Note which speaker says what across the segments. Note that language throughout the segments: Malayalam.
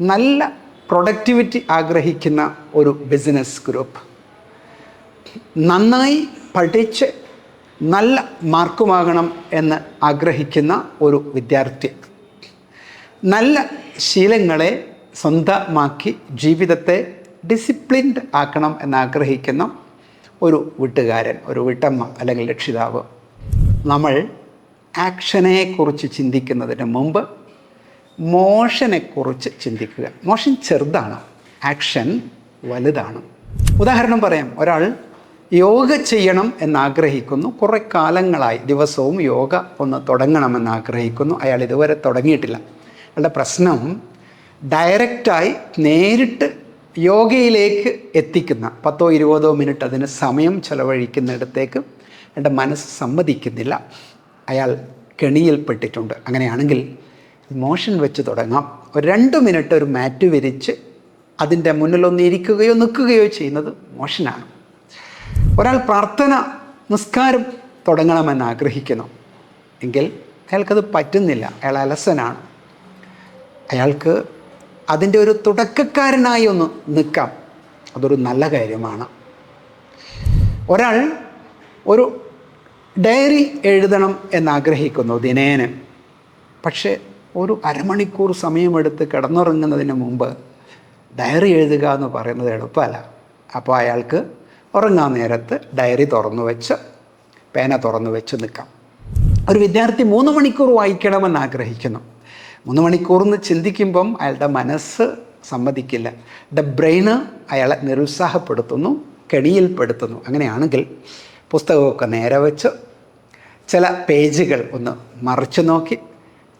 Speaker 1: നല്ല പ്രൊഡക്ടിവിറ്റി ആഗ്രഹിക്കുന്ന ഒരു ബിസിനസ് ഗ്രൂപ്പ് നന്നായി പഠിച്ച് നല്ല മാർക്കുമാകണം എന്ന് ആഗ്രഹിക്കുന്ന ഒരു വിദ്യാർത്ഥി. നല്ല ശീലങ്ങളെ സ്വന്തമാക്കി ജീവിതത്തെ ഡിസിപ്ലിൻഡ് ആക്കണം എന്നാഗ്രഹിക്കുന്ന ഒരു വീട്ടുകാരൻ ഒരു വീട്ടമ്മ അല്ലെങ്കിൽ രക്ഷിതാവ്. നമ്മൾ ആക്ഷനെക്കുറിച്ച് ചിന്തിക്കുന്നതിന് മുമ്പ് മോഷനെക്കുറിച്ച് ചിന്തിക്കുക. മോഷൻ ചെറുതാണ്. ആക്ഷൻ വലുതാണ്. ഉദാഹരണം പറയാം. ഒരാൾ യോഗ ചെയ്യണം എന്നാഗ്രഹിക്കുന്നു. കുറേ കാലങ്ങളായി ദിവസവും യോഗ ഒന്ന് തുടങ്ങണമെന്ന് ആഗ്രഹിക്കുന്നു. അയാൾ ഇതുവരെ തുടങ്ങിയിട്ടില്ല. അയാളുടെ പ്രശ്നം ഡയറക്റ്റായി നേരിട്ട് യോഗയിലേക്ക് എത്തിക്കുന്ന പത്തോ ഇരുപതോ മിനിറ്റ് അതിന് സമയം ചെലവഴിക്കുന്നിടത്തേക്ക് എന്റെ മനസ്സ് സമ്മതിക്കുന്നില്ല. അയാൾ കെണിയിൽപ്പെട്ടിട്ടുണ്ട്. അങ്ങനെയാണെങ്കിൽ മോഷൻ വെച്ച് തുടങ്ങാം. ഒരു രണ്ട് മിനിറ്റ് ഒരു മാറ്റ് വിരിച്ച് അതിന്റെ മുന്നിലൊന്ന് ഇരിക്കുകയോ നിൽക്കുകയോ ചെയ്യുന്നത് മോഷനാണ്. ഒരാൾ പ്രാർത്ഥന നിസ്കാരം തുടങ്ങണമെന്ന് ആഗ്രഹിക്കുന്നു. എങ്കിൽ അയാൾക്കത് പറ്റുന്നില്ല. അയാൾ അലസനാണ്. അയാൾക്ക് അതിന്റെ ഒരു തുടക്കക്കാരനായി ഒന്ന് നിൽക്കാം. അതൊരു നല്ല കാര്യമാണ്. ഒരാൾ ഒരു ഡയറി എഴുതണം എന്നാഗ്രഹിക്കുന്നു ദിനേന. പക്ഷേ ഒരു അരമണിക്കൂർ സമയമെടുത്ത് കിടന്നുറങ്ങുന്നതിന് മുമ്പ് ഡയറി എഴുതുക എന്ന് പറയുന്നത് എളുപ്പമല്ല. അപ്പോൾ അയാൾക്ക് ഉറങ്ങാൻ നേരത്ത് ഡയറി തുറന്നു വെച്ച് പേന തുറന്നു വെച്ച് നിൽക്കാം. ഒരു വിദ്യാർത്ഥി മൂന്ന് മണിക്കൂർ വായിക്കണമെന്ന് ആഗ്രഹിക്കുന്നു. മൂന്ന് മണിക്കൂർ എന്ന് ചിന്തിക്കുമ്പം അയാളുടെ മനസ്സ് സമ്മതിക്കില്ല. ദ ബ്രെയിന് അയാളെ നിരുത്സാഹപ്പെടുത്തുന്നു കെണിയിൽപ്പെടുത്തുന്നു. അങ്ങനെയാണെങ്കിൽ പുസ്തകമൊക്കെ നേരെ വെച്ച് ചില പേജുകൾ ഒന്ന് മറിച്ചു നോക്കി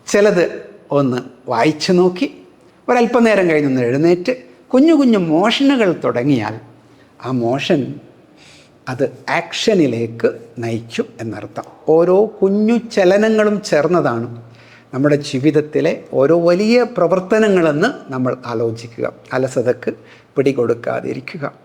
Speaker 1: ചിലത് ഒന്ന് വായിച്ചു നോക്കി ഒരല്പനേരം കഴിഞ്ഞൊന്ന് എഴുന്നേറ്റ് കുഞ്ഞു കുഞ്ഞു മോഷനുകൾ തുടങ്ങിയാൽ ആ മോഷൻ അത് ആക്ഷനിലേക്ക് നയിക്കും എന്നർത്ഥം. ഓരോ കുഞ്ഞു ചലനങ്ങളും ചേർന്നതാണ് നമ്മുടെ ജീവിതത്തിലെ ഓരോ വലിയ പ്രവർത്തനങ്ങളെന്ന് നമ്മൾ ആലോചിക്കുക. അലസതക്ക് പിടികൊടുക്കാതിരിക്കുക.